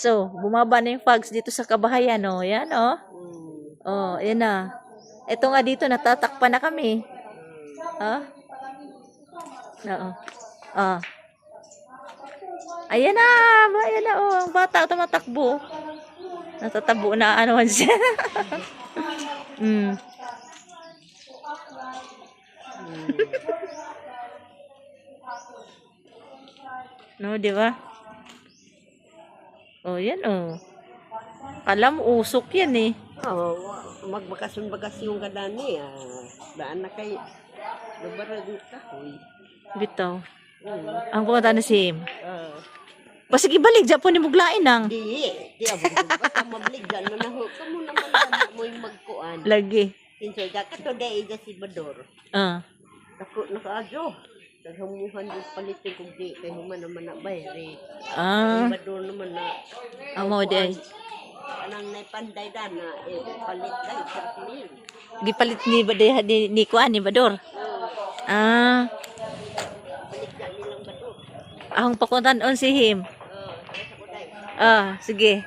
guys, oh. Bumaba na yung fogs dito sa kabahayan, oh. Yan, oh. Oh, yan na. Ito nga dito, natatakpan na kami. Ha? Oo. Ah. Ayan na, ayan na, oh. Ang bata, tumatakbo. Natatabo na, ano man siya. mm. No, di ba? Oh, yan, oh. Kala mo, usok yan, eh. Oh, magbakasyon-bakasyon ka dani ah. Daan na kay Nabarag kahoy. Bitaw. Mm. Ang pumunta na si Im. Ah. O sige, balik. Diyan po ni Muglain ang. Di, di abo basta mabligyan mo na ho. Kamu naman na mo yung magkuan. Lagi. Kinsay ka kato ida si Bador. Ah. Nako nakaadyo. Naghamuhan din palitin kung di kay human naman na bayri. Ah. Si Bador naman na Amo di ay. anang naipanday dana eh palit sa pilin. Gipalit ni ba ni, ni Kuan ni Bador. Ah. Ahong pakuntan on si Him. Ah, sige.